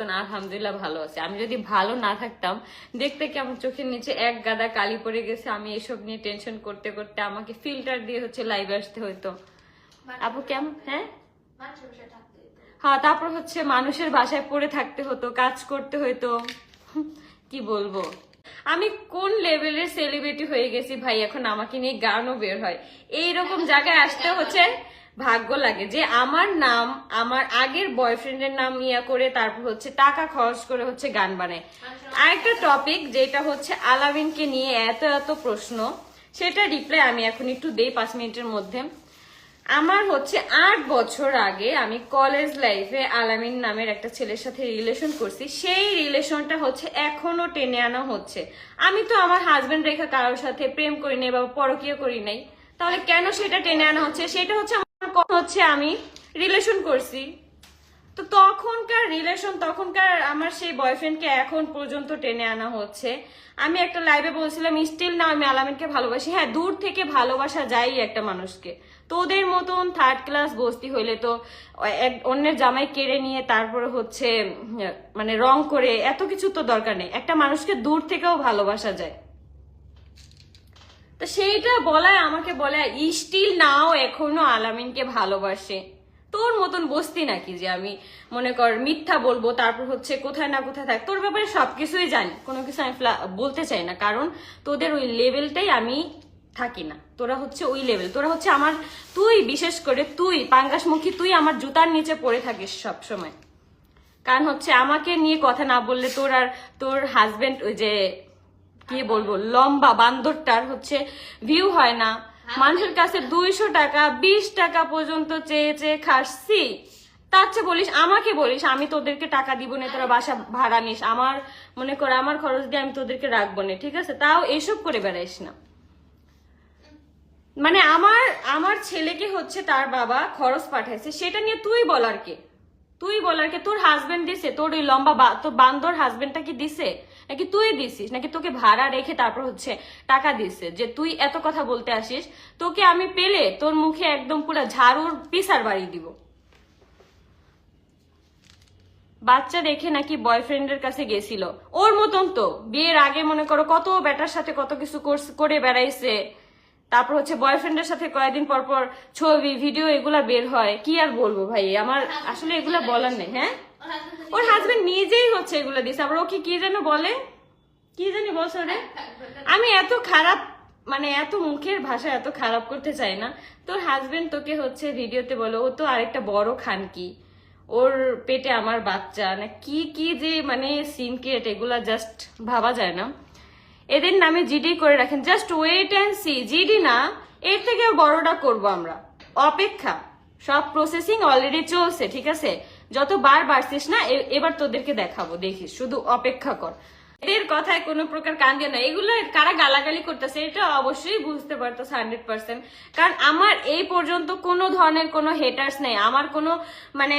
মতন আলহামদুলিল্লাহ ভালো আছে। আমি যদি ভালো না থাকতাম দেখতে কি আমার চোখের নিচে এক গাদা কালি পড়ে গেছে। আমি এসব নিয়ে টেনশন করতে করতে আমাকে ফিল্টার দিয়ে হচ্ছে লাইভে আসতে হতো আপু কেমন হ্যাঁ। হ্যাঁ তারপর হচ্ছে মানুষের বাসায় পড়ে থাকতে হতো কাজ করতে হতো কি বলব? আমি কোন লেভেলের সেলিব্রিটি হয়ে গেছি ভাই? এখন আমাকে নিয়ে গানও বের হয়। এইরকম জায়গায় আসতে হচ্ছে ভাগ্য লাগে যে আমার নাম, আমার আগের বয়ফ্রেন্ডের নাম ইয়া করে তারপর হচ্ছে টাকা খরচ করে হচ্ছে গান বানায়। আরেকটা টপিক যেটা হচ্ছে আলামিনকে নিয়ে এত এত প্রশ্ন, সেটা রিপ্লাই আমি এখন একটু দেই পাঁচ মিনিটের মধ্যে। আমার হচ্ছে আট বছর আগে আমি কলেজ লাইফে আলামিন নামের একটা ছেলের সাথে রিলেশন করছি। সেই রিলেশনটা হচ্ছে এখনও টেনে আনা হচ্ছে। আমি তো আমার হাজবেন্ড রেখা কারোর সাথে প্রেম করি নাই বা পরকীয় করি নাই। তাহলে কেন সেটা টেনে আনা হচ্ছে? সেটা হচ্ছে হচ্ছে আমি রিলেশন করছি। তো তখনকার রিলেশন তখনকার আমার সেই বয়ফ্রেন্ডকে এখন পর্যন্ত টেনে আনা হচ্ছে। আমি একটা লাইভে বলছিলাম স্টিল না, আমি আলামিনকে ভালোবাসি। হ্যাঁ দূর থেকে ভালোবাসা যায় একটা মানুষকে। তোদের মতন থার্ড ক্লাস বস্তি হইলে তো অন্যের জামাই কেড়ে নিয়ে তারপরে হচ্ছে মানে রং করে এত কিছু তো দরকার নেই। একটা মানুষকে দূর থেকেও ভালোবাসা যায়। তো সেইটা বলায়, আমাকে বলে স্টিল নাও এখনও আলামিনকে ভালোবাসে। তোর মতন বসতি নাকি যে আমি মনে কর মিথ্যা বলব, তারপর হচ্ছে কোথায় না কোথায় থাক, তোর ব্যাপারে সবকিছুই জানি, কোনো কিছু আমি বলতে চাই না, কারণ তোদের ওই লেভেলটাই আমি থাকি না। তোরা হচ্ছে ওই লেভেল তোরা হচ্ছে আমার, তুই বিশেষ করে তুই, পাঙ্গাসমুখী, তুই আমার জুতার নিচে পড়ে থাকিস সব সময় কারণ হচ্ছে আমাকে নিয়ে কথা না বললে তোর আর তোর হাজবেন্ড ওই যে কি বলব, লম্বা বান্দরটার হচ্ছে ভিউ হয় না। মানুষের কাছে দুইশো টাকা, বিশ টাকা পর্যন্ত চেয়ে চেয়ে খাসছি। তার বলিস, আমাকে বলিস, আমি তোদেরকে টাকা দিব না, তোরা বাসা ভাড়া নিস। আমার, মনে কর, আমার খরচ দিয়ে আমি তোদেরকে রাখব না, ঠিক আছে? তাও এসব করে বেড়াইস না। মানে আমার আমার ছেলেকে হচ্ছে তার বাবা খরচ পাঠাইছে, সেটা নিয়ে তুই বলার কে? তুই বলার কে? তোর হাজবেন্ড দিছে, তোর ওই লম্বা তোর বান্দর হাজবেন্ডটা কি দিছে? নাকি তুই দিছিস? নাকি তোকে ভাড়া রেখে তারপর হচ্ছে টাকা দিছে যে তুই এত কথা বলতে আসিস, তোকে আমি পেলে তোর মুখে একদম পুরো ঝাড়ুর পিসার বাড়ি দিব। বাচ্চা রেখে নাকি বয়ফ্রেন্ডের কাছে গেছিল। ওর মতন তো। বিয়ের আগে মনে করো কত বেটার সাথে কত কিছু করে বেড়াইছে। তারপর হচ্ছে বয়ফ্রেন্ডের সাথে কয়েকদিন পর পর ছবি, ভিডিও এগুলা বের হয়। কি আর বলব ভাই? আমার আসলে এগুলা বলার নেই হ্যাঁ? ওর হাজবেন্ড নিজেই হচ্ছে এগুলো দিছে আবার ওকে কি যেন বলে? কি জানি বলছো রে আমি এত খারাপ মানে এত মুখের ভাষা এত খারাপ করতে চাই না। তোর হাজবেন্ড তোকে হচ্ছে ভিডিওতে বলো, ও তো আরেকটা বড় খান কি ওর পেটে আমার বাচ্চা। না, কি কি যে মানে সিনক্রেট এগুলা জাস্ট ভাবা যায় না। এদের নামে জিডি করে রাখেন। Just wait and see GD না, এর থেকে বড়টা করব আমরা। অপেক্ষা। সব প্রসেসিং অলরেডি চলছে, ঠিক আছে? যতবার বাড়ছিস না এবার তোদেরকে দেখাবো, দেখিস, শুধু অপেক্ষা কর। এদের কথায় কোনো প্রকার কান দিয়ে না, এগুলো কারা গালাগালি করতেছে, এটা অবশ্যই বুঝতে পারতো হান্ড্রেড পার্সেন্ট। কারণ আমার এই পর্যন্ত কোনো ধরনের কোনো হেটার্স নেই, আমার কোনো মানে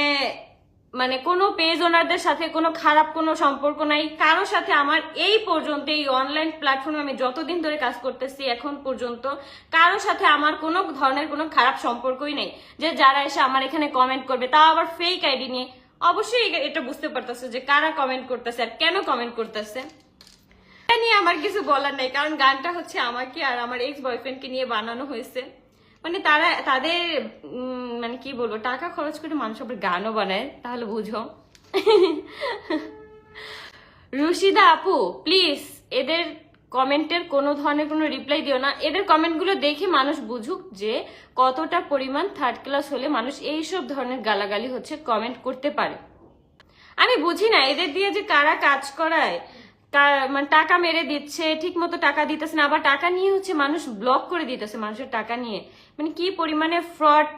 মানে কোনো পেজ ওনারদের সাথে কোনো খারাপ কোনো সম্পর্ক নাই। কারোর সাথে আমার এই পর্যন্ত এই অনলাইন প্ল্যাটফর্মে আমি যতদিন ধরে কাজ করতেছি, এখন পর্যন্ত কারোর সাথে আমার কোনো ধরনের কোনো খারাপ সম্পর্কই নেই। যে যারা এসে আমার এখানে কমেন্ট করবে, তাও আবার ফেক আইডি নিয়ে। অবশ্যই এটা বুঝতে পারতেছে যে কারা কমেন্ট করতেছে আর কেন কমেন্ট করতেছে। এটা নিয়ে আমার কিছু বলার নেই, কারণ গানটা হচ্ছে আমাকে আর আমার এক্স বয়ফ্রেন্ডকে নিয়ে বানানো হয়েছে। মানে তারা, তাদের কি বলব, টাকা খরচ করে মানুষ আবার গানও বানায়, তাহলে বুঝো। রুশিদা আপু প্লিজ এদের কমেন্টের কোনো ধরনের কোনো রিপ্লাই দিও না। এদের কমেন্টগুলো দেখে মানুষ বুঝুক যে কতটা পরিমাণ থার্ড ক্লাস হলে মানুষ এইসব ধরনের গালাগালি হচ্ছে কমেন্ট করতে পারে। আমি বুঝি না, এদের দিয়ে যে কারা কাজ করায় মানে টাকা মেরে দিচ্ছে ঠিক মতো টাকা দিতেছে না, আবার টাকা নিয়ে হচ্ছে মানুষ ব্লক করে দিতেছে মানুষের টাকা নিয়ে। মানে কি পরিমাণে ফ্রড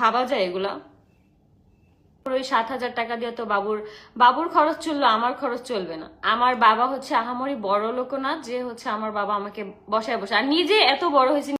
ভাবা যায় এগুলা। ওই সাত হাজার টাকা দিয়ে তো বাবুর বাবুর খরচ চলল, আমার খরচ চলবে না। আমার বাবা হচ্ছে আহামরি বড় লোক না, যে হচ্ছে আমার বাবা আমাকে বসায় বসে আর নিজে এত বড় হয়েছে